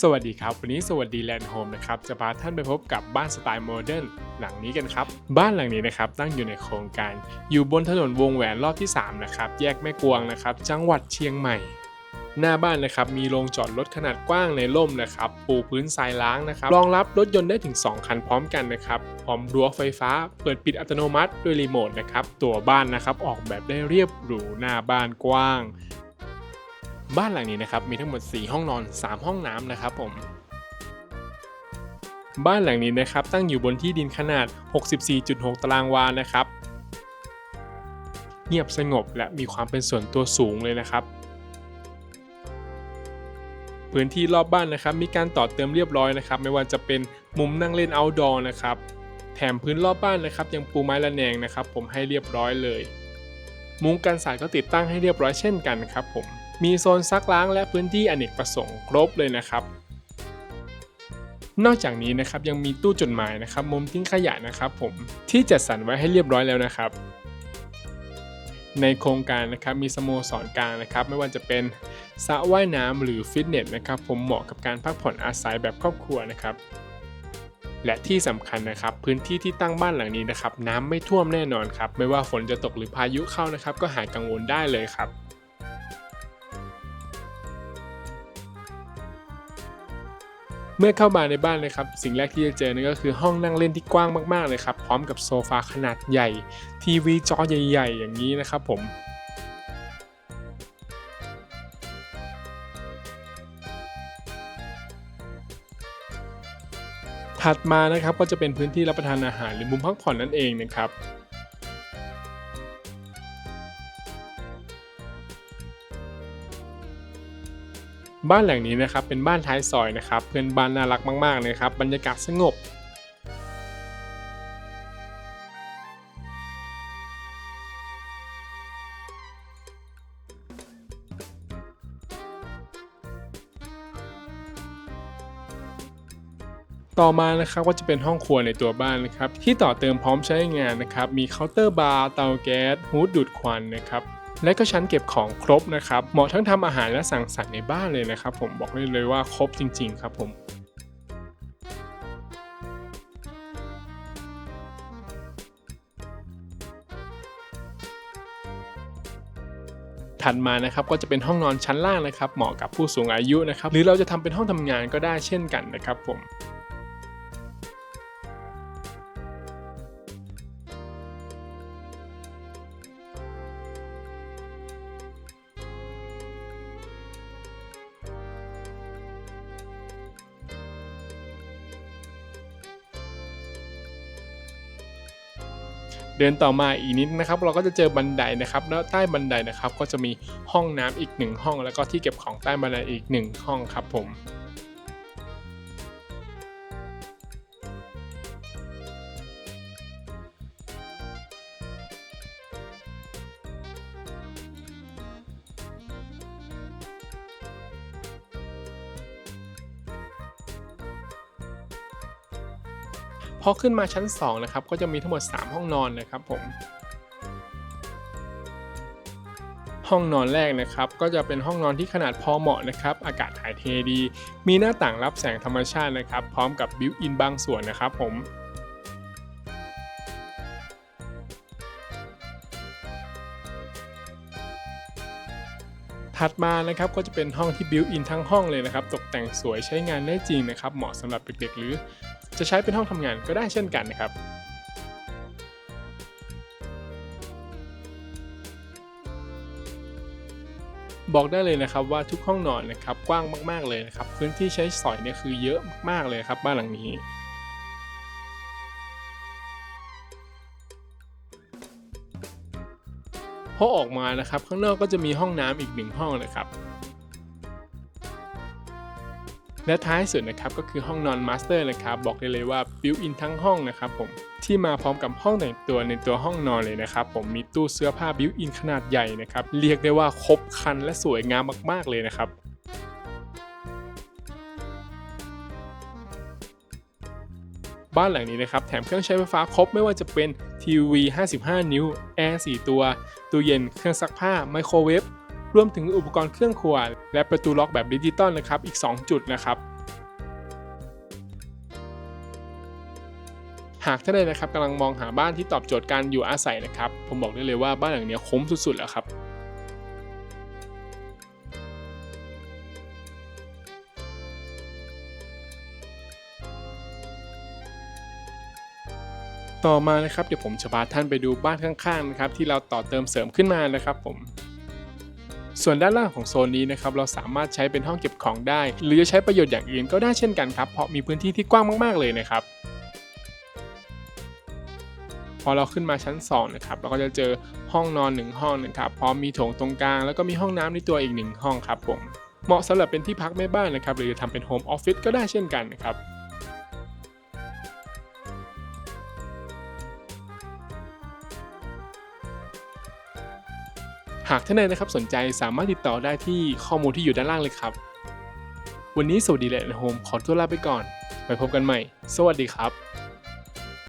สวัสดีครับ วันนี้สวัสดีแลนด์โฮมนะครับจะพาท่านไปพบกับบ้านสไตล์โมเดิร์นหลังนี้กันครับ บ้านหลังนี้นะครับตั้งอยู่ในโครงการ อยู่บนถนนวงแหวนรอบที่ 3 นะครับ แยกแม่กวงนะครับ จังหวัดเชียงใหม่ หน้าบ้านนะครับมีโรงจอดรถขนาดกว้างในร่มนะครับ ปูพื้นทรายล้างนะครับรองรับรถยนต์ได้ถึง 2 คันพร้อมกันนะครับพร้อมรั้วไฟฟ้า เปิดปิดอัตโนมัติด้วยรีโมทนะครับตัวบ้านนะครับออกแบบได้เรียบหรูหน้าบ้านกว้าง บ้านหลังนี้นะครับมีทั้งหมด 4 ห้องนอน 3 ห้องน้ำนะครับผมบ้านหลังนี้นะครับตั้งอยู่บนที่ดินขนาด 64.6 ตารางวานะครับ เงียบสงบและมีความเป็นส่วนตัวสูงเลยนะครับ พื้นที่รอบบ้านนะครับ มีการต่อเติมเรียบร้อยนะครับ ไม่ว่าจะเป็นมุมนั่งเล่น outdoor นะครับ แถมพื้นรอบบ้านนะครับ ยังปูไม้ระแนงนะครับ ผมให้เรียบร้อยเลย มุ้งกันสาดก็ติดตั้งให้เรียบร้อยเช่นกันครับผม มีโซนซักล้างและพื้นที่อเนกประสงค์ครบเลยนะครับ นอกจากนี้นะครับยังมีตู้จดหมายนะครับ มุมทิ้งขยะนะครับผมที่จัดสรรไว้ให้เรียบร้อยแล้วนะครับในโครงการนะครับมีสโมสรกลางนะครับ ไม่ว่าจะเป็นสระว่ายน้ำหรือฟิตเนสนะครับ ผมเหมาะกับการพักผ่อนอาศัยแบบครอบครัวนะครับ และที่สำคัญนะครับ พื้นที่ที่ตั้งบ้านหลังนี้นะครับ น้ำไม่ท่วมแน่นอนครับ ไม่ว่าฝนจะตกหรือพายุเข้านะครับ ก็หายกังวลได้เลยครับ เมื่อเข้ามาในบ้านเลยครับ สิ่งแรกที่จะเจอนั่นก็คือห้องนั่งเล่นที่กว้างมากๆเลยครับ พร้อมกับโซฟาขนาดใหญ่ ทีวีจอใหญ่ ๆ อย่างนี้นะครับผมถัดมานะครับก็จะเป็นพื้นที่รับประทานอาหารหรือมุมพักผ่อนนั่นเองนะครับ บ้านหลังนี้นะครับเป็นบ้านท้ายซอยนะครับเพื่อนบ้านน่ารักมากๆเลยครับบรรยากาศสงบต่อมานะครับก็จะเป็นห้องครัวในตัวบ้านนะครับที่ต่อเติมพร้อมใช้งานนะครับมีเคาน์เตอร์บาร์เตาแก๊สฮูดดูดควันนะครับ และก็ชั้นเก็บของครบนะครับ เหมาะทั้งทำอาหารและสั่งสรรค์ในบ้านเลยนะครับ ผมบอกได้เลยว่าครบจริง ๆ ครับผมถัดมานะครับก็จะเป็นห้องนอนชั้นล่างนะครับ เหมาะกับผู้สูงอายุนะครับ หรือเราจะทำเป็นห้องทำงานก็ได้เช่นกันนะครับผม เดินต่อมาอีกนิดนะครับ เราก็จะเจอบันไดนะครับ แล้วใต้บันไดนะครับ ก็จะมีห้องน้ำอีกหนึ่งห้อง แล้วก็ที่เก็บของใต้บันไดอีกหนึ่งห้องครับผม พอขึ้นมาชั้น2นะครับก็จะมีทั้งหมด 3 ห้องนอนนะครับผม ห้องนอนแรกนะครับก็จะเป็นห้องนอนที่ขนาดพอเหมาะนะครับ อากาศถ่ายเทดี มีหน้าต่างรับแสงธรรมชาตินะครับ พร้อมกับบิวอินบางส่วนนะครับผมถัดมานะครับก็จะเป็นห้องที่บิวอินทั้งห้องเลยนะครับ ตกแต่งสวยใช้งานได้จริงนะครับ เหมาะสำหรับเด็กๆ หรือ จะใช้เป็นห้องทำงานก็ได้เช่นกันนะครับ บอกได้เลยนะครับว่าทุกห้องนอนนะครับกว้างมาก ๆเลยนะครับ พื้นที่ใช้สอยเนี่ยคือเยอะมากๆเลยครับบ้านหลังนี้พอออกมานะครับ ข้างนอกก็จะมีห้องน้ำอีกหนึ่งห้องนะครับ และท้ายสุดนะครับก็คือห้องนอนมาสเตอร์นะครับบอกได้เลยว่าบิวอินทั้งห้องนะครับผมที่มาพร้อมกับห้องแต่งตัวในตัวห้องนอนเลยนะครับผมมีตู้เสื้อผ้าบิวอินขนาดใหญ่นะครับเรียกได้ว่าครบครันและสวยงามมากๆเลยนะครับบ้านหลังนี้นะครับแถมเครื่องใช้ไฟฟ้าครบไม่ว่าจะเป็นทีวี 55 นิ้ว แอร์ 4 ตัว ตู้เย็น เครื่องซักผ้า ไมโครเวฟ รวมถึงอุปกรณ์เครื่องครัว และประตูล็อกแบบดิจิตอลนะครับอีก 2 จุดนะครับ หากท่านใดนะครับกำลังมองหาบ้านที่ตอบโจทย์การอยู่อาศัยนะครับ ผมบอกได้เลยว่าบ้านหลังนี้คุ้มสุดๆแล้วครับต่อมานะครับเดี๋ยวผมจะพาท่านไปดูบ้านข้างๆนะครับที่เราต่อเติมเสริมขึ้นมานะครับผม ส่วนด้านล่างของโซนนี้นะครับเราสามารถใช้เป็นห้องเก็บของได้ หรือจะใช้ประโยชน์อย่างอื่นก็ได้เช่นกันครับ เพราะมีพื้นที่ที่กว้างมากๆเลยนะครับพอเราขึ้นมาชั้น2นะครับเราก็จะเจอห้องนอน 1 ห้องนะครับพร้อมมีโถงตรงกลาง แล้วก็มีห้องน้ำในตัวอีก 1 ห้องครับผมเหมาะสำหรับเป็นที่พักแม่บ้านนะครับหรือจะทำเป็นโฮมออฟฟิศก็ได้เช่นกันนะครับ หากท่านใดนะครับสนใจสามารถติดต่อได้ที่ข้อมูลที่อยู่ด้านล่างเลยครับ วันนี้สวัสดีและโฮมขอตัวลาไปก่อน ไปพบกันใหม่ สวัสดีครับ